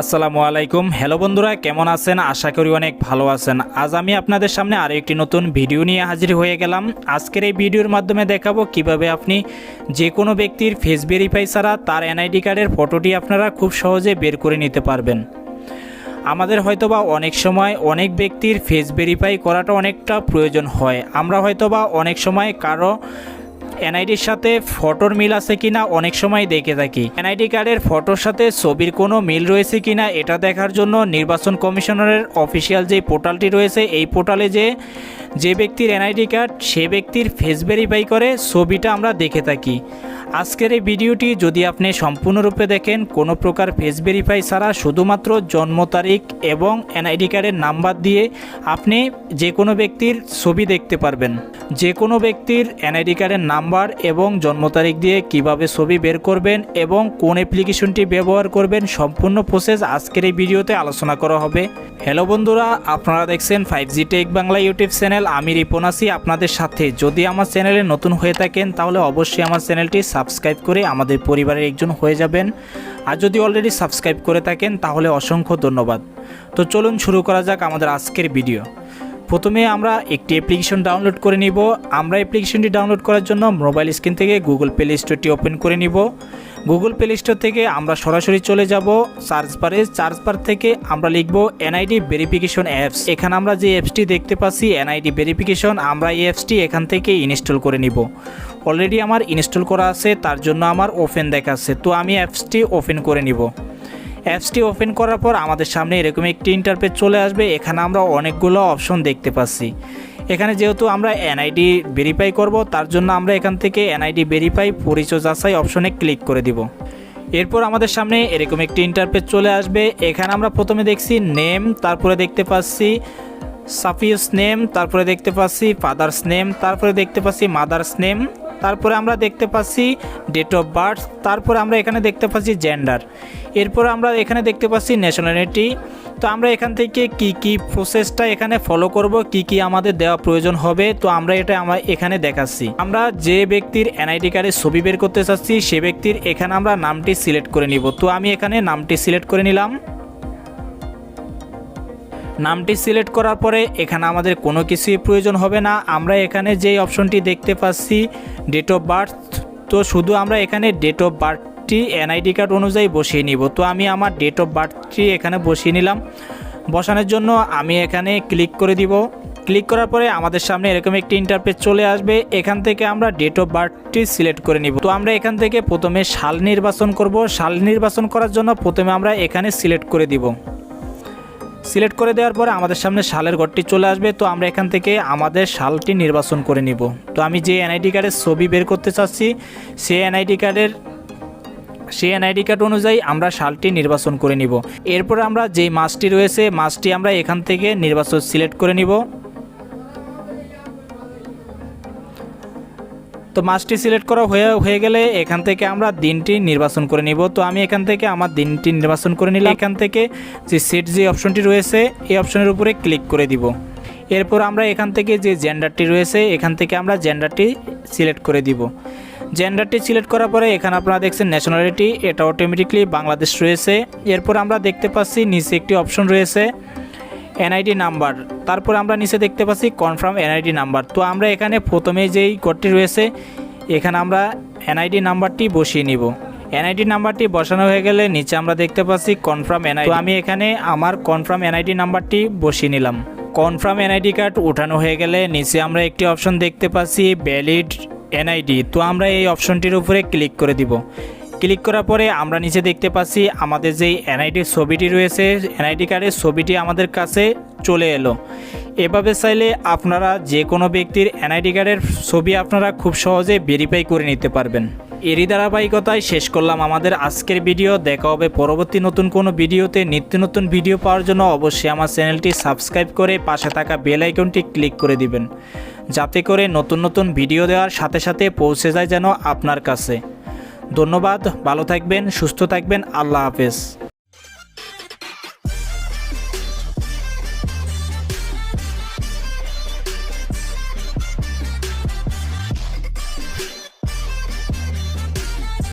আসসালামু আলাইকুম। হ্যালো বন্ধুরা, কেমন আছেন? আশা করি অনেক ভালো আছেন। আজ আমি আপনাদের সামনে আরও একটি নতুন ভিডিও নিয়ে হাজির হয়ে গেলাম। আজকের এই ভিডিওর মাধ্যমে দেখাবো কীভাবে আপনি যে কোনো ব্যক্তির ফেস ভেরিফাই ছাড়া তার এনআইডি কার্ডের ফটোটি আপনারা খুব সহজে বের করে নিতে পারবেন। আমাদের হয়তোবা অনেক সময় অনেক ব্যক্তির ফেস ভেরিফাই করাটা অনেকটা প্রয়োজন হয়। আমরা হয়তোবা অনেক সময় কারও এনআইডির সাথে ফটোর মিল আছে কিনা অনেক সময় দেখে থাকি। এনআইডি কার্ডের ফটোর সাথে ছবির কোনো মিল রয়েছে কিনা এটা দেখার জন্য নির্বাচন কমিশনারের অফিসিয়াল যে পোর্টালটি রয়েছে, এই পোর্টালে যে যে ব্যক্তির এনআইডি কার্ড, সে ব্যক্তির ফেস ভেরিফাই করে ছবিটা আমরা দেখে থাকি। আজকের এই ভিডিওটি যদি আপনি সম্পূর্ণরূপে দেখেন, কোনো প্রকার ফেস ভেরিফাই ছাড়া শুধুমাত্র জন্ম তারিখ এবং এনআইডি কার্ডের নাম্বার দিয়ে আপনি যে কোনো ব্যক্তির ছবি দেখতে পারবেন। যে কোনো ব্যক্তির এনআইডি কার্ডের নাম্বার এবং জন্ম তারিখ দিয়ে কীভাবে ছবি বের করবেন এবং কোন অ্যাপ্লিকেশনটি ব্যবহার করবেন, সম্পূর্ণ প্রসেস আজকের এই ভিডিওতে আলোচনা করা হবে। হ্যালো বন্ধুরা, আপনারা দেখছেন five G tech Bangla YouTube channel আমি রিপন আপনাদের সাথে। যদি আমার চ্যানেলে নতুন হয়ে থাকেন, তাহলে অবশ্যই আমার চ্যানেলটি সাবস্ক্রাইব করে আমাদের পরিবারের একজন হয়ে যাবেন। আর যদি অলরেডি সাবস্ক্রাইব করে থাকেন, তাহলে অসংখ্য ধন্যবাদ। তো চলুন শুরু করা যাক আমাদের আজকের ভিডিও। প্রথমে আমরা একটি অ্যাপ্লিকেশন ডাউনলোড করে নিব। আমরা অ্যাপ্লিকেশনটি ডাউনলোড করার জন্য মোবাইল স্ক্রিন থেকে গুগল প্লে স্টোরটি ওপেন করে নিব। গুগল প্লে স্টোর থেকে আমরা সরাসরি চলে যাব সার্চ বারে সার্চ বার থেকে আমরা লিখব এনআইডি ভেরিফিকেশন অ্যাপস এখানে আমরা যে অ্যাপসটি দেখতে পাচ্ছি এনআইডি ভেরিফিকেশন আমরা এই অ্যাপসটি এখান থেকে ইনস্টল করে নিব। অলরেডি আমার ইনস্টল করা আছে, তার জন্য আমার ওপেন দেখাচ্ছে। তো আমি অ্যাপসটি ওপেন করে নিব। অ্যাপসটি ওপেন করার পর আমাদের সামনে এরকম একটি ইন্টারপেজ চলে আসবে। এখানে আমরা অনেকগুলো অপশন দেখতে পাচ্ছি। এখানে যেহেতু আমরা এনআইডি ভেরিফাই করব, তার জন্য আমরা এখান থেকে এনআইডি ভেরিফাই পরিচয় যাচাই অপশনে ক্লিক করে দিব। এরপর আমাদের সামনে এরকম একটি ইন্টারপেজ চলে আসবে। এখানে আমরা প্রথমে দেখছি নেম তারপরে দেখতে পাচ্ছি সাফিউস নেম তারপরে দেখতে পাচ্ছি ফাদার্স নেম তারপরে দেখতে পাচ্ছি মাদার্স নেম তারপরে আমরা দেখতে পাচ্ছি ডেট অফ বার্থ তারপরে আমরা এখানে দেখতে পাচ্ছি জেন্ডার এরপর আমরা এখানে দেখতে পাচ্ছি ন্যাশনালিটি তো আমরা এখান থেকে কি কি প্রসেসটা এখানে ফলো করব, কি কি আমাদের দেওয়া প্রয়োজন হবে, তো আমরা এটা আমরা এখানে দেখাচ্ছি। আমরা যে ব্যক্তির এনআইডি কার্ডের ছবি বের করতে চাচ্ছি, সে ব্যক্তির এখানে আমরা নামটি সিলেক্ট করে নিব। তো আমি এখানে নামটি সিলেক্ট করে নিলাম। নামটি সিলেক্ট করার পরে এখানে আমাদের কোনো কিছুই প্রয়োজন হবে না। আমরা এখানে যেই অপশনটি দেখতে পাচ্ছি ডেট অফ বার্থ তো শুধু আমরা এখানে ডেট অফ বার্থটি এনআইডি কার্ড অনুযায়ী বসিয়ে নিব। তো আমি আমার ডেট অফ বার্থটি এখানে বসিয়ে নিলাম। বসানোর জন্য আমি এখানে ক্লিক করে দিব। ক্লিক করার পরে আমাদের সামনে এরকম একটি ইন্টারপেজ চলে আসবে। এখান থেকে আমরা ডেট অফ বার্থটি সিলেক্ট করে নিব। তো আমরা এখান থেকে প্রথমে সাল নির্বাচন করব। সাল নির্বাচন করার জন্য প্রথমে আমরা এখানে সিলেক্ট করে দিব। সিলেক্ট করে দেওয়ার পরে আমাদের সামনে সালের ঘরটি চলে আসবে। তো আমরা এখান থেকে আমাদের সালটি নির্বাচন করে নিব। তো আমি যে এনআইডি কার্ডের ছবি বের করতে চাচ্ছি, সেই এনআইডি কার্ডের সেই এনআইডি কার্ড অনুযায়ী আমরা সালটি নির্বাচন করে নিব। এরপর আমরা যে মাছটি রয়েছে মাছটি আমরা এখান থেকে নির্বাচন সিলেক্ট করে নিব। তো মাছটি সিলেক্ট করা হয়ে হয়ে গেলে এখান থেকে আমরা দিনটি নির্বাচন করে নিব। তো আমি এখান থেকে আমার দিনটি নির্বাচন করে নিলে এখান থেকে যে সেট যে অপশনটি রয়েছে, এই অপশনের উপরে ক্লিক করে দিব। এরপর আমরা এখান থেকে যে জেন্ডারটি রয়েছে, এখান থেকে আমরা জেন্ডারটি সিলেক্ট করে দিব। জেন্ডারটি সিলেক্ট করার পরে এখানে আপনারা দেখছেন ন্যাশনালিটি এটা অটোমেটিকলি বাংলাদেশ রয়েছে। এরপর আমরা দেখতে পাচ্ছি নিচে একটি অপশন রয়েছে এনআইডি নাম্বার তারপর আমরা নিচে দেখতে পাচ্ছি কনফার্ম এনআইডি নাম্বার তো আমরা এখানে প্রথমে যেই কোডটি রয়েছে, এখানে আমরা এনআইডি নাম্বারটি বসিয়ে নিব। এনআইডি নাম্বারটি বসানো হয়ে গেলে নিচে আমরা দেখতে পাচ্ছি কনফার্ম এনআইডি আমি এখানে আমার কনফার্ম এনআইডি নাম্বারটি বসিয়ে নিলাম। কনফার্ম এনআইডি কার্ড উঠানো হয়ে গেলে নিচে আমরা একটি অপশন দেখতে পাচ্ছি ভ্যালিড এনআইডি তো আমরা এই অপশনটির উপরে ক্লিক করে দিব। ক্লিক করার পরে আমরা নিচে দেখতে পাচ্ছি আমাদের যেই এনআইডির ছবিটি রয়েছে এনআইডি কার্ডের ছবিটি আমাদের কাছে চলে এলো। এভাবে চাইলে আপনারা যে কোনো ব্যক্তির এনআইডি কার্ডের ছবি আপনারা খুব সহজে ভেরিফাই করে নিতে পারবেন। এরই ধারাবাহিকতায় শেষ করলাম আমাদের আজকের ভিডিও দেখা হবে পরবর্তী নতুন কোনো ভিডিওতে। নিত্য নতুন ভিডিও পাওয়ার জন্য অবশ্যই আমার চ্যানেলটি সাবস্ক্রাইব করে পাশে থাকা বেল আইকনটি ক্লিক করে দিবেন। যাতে করে নতুন নতুন ভিডিও দেওয়ার সাথে সাথে পৌঁছে যায় যেন আপনার কাছে। ধন্যবাদ, ভালো থাকবেন, সুস্থ থাকবেন, আল্লাহ হাফেজ।